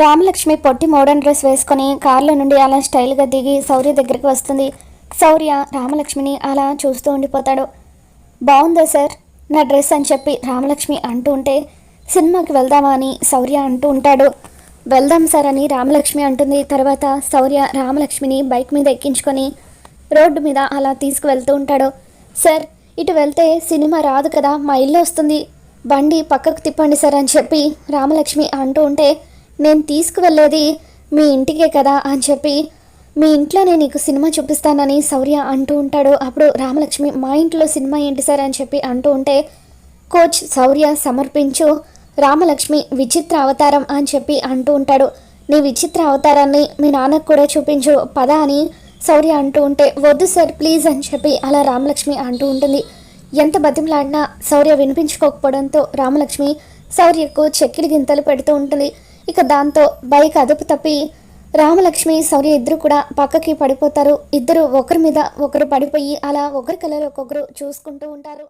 రామలక్ష్మి పొట్టి modern dress వేసుకొని కార్లో నుండి అలా స్టైల్గా దిగి శౌర్య దగ్గరికి వస్తుంది. శౌర్య రామలక్ష్మిని అలా చూస్తూ ఉండిపోతాడు. బాగుందా సార్? నా డ్రెస్ అని చెప్పి రామలక్ష్మి అంటూ ఉంటే సినిమాకి వెళ్దామా అని శౌర్య అంటూ ఉంటాడు. వెళ్దాం సార్ అని రామలక్ష్మి అంటుంది. తర్వాత శౌర్య రామలక్ష్మిని బైక్ మీద ఎక్కించుకొని రోడ్డు మీద అలా తీసుకువెళ్తూ ఉంటాడు. సార్ ఇటు వెళ్తే సినిమా రాదు కదా మా ఇల్లు వస్తుంది. బండి పక్కకు తిప్పండి సార్ అని చెప్పి రామలక్ష్మి అంటూ ఉంటే నేను తీసుకువెళ్ళేది మీ ఇంటికే కదా అని చెప్పి మీ ఇంట్లోనే నీకు సినిమా చూపిస్తానని శౌర్య అంటూ ఉంటాడు. అప్పుడు రామలక్ష్మి మా ఇంట్లో సినిమా ఏంటి సార్? అని చెప్పి అంటూ ఉంటే కోచ్ శౌర్య సమర్పించు రామలక్ష్మి విచిత్ర అవతారం అని చెప్పి అంటూ ఉంటాడు. నీ విచిత్ర అవతారాన్ని మీ నాన్నకు కూడా చూపించు పద అని శౌర్య అంటూ ఉంటే వద్దు సార్ ప్లీజ్ అని చెప్పి అలా రామలక్ష్మి అంటూ ఉంటుంది. ఎంత బతిమలాడినా శౌర్య వినిపించుకోకపోవడంతో రామలక్ష్మి శౌర్యకు చెక్కిడి గింతలు పెడుతూ ఉంటుంది. ఇక దాంతో బైక్ అదుపు తప్పి రామలక్ష్మి శౌర్య ఇద్దరు కూడా పక్కకి పడిపోతారు. ఇద్దరు ఒకరి మీద ఒకరు పడిపోయి అలా ఒకరి కలలో ఒక్కొక్కరు చూసుకుంటూ ఉంటారు.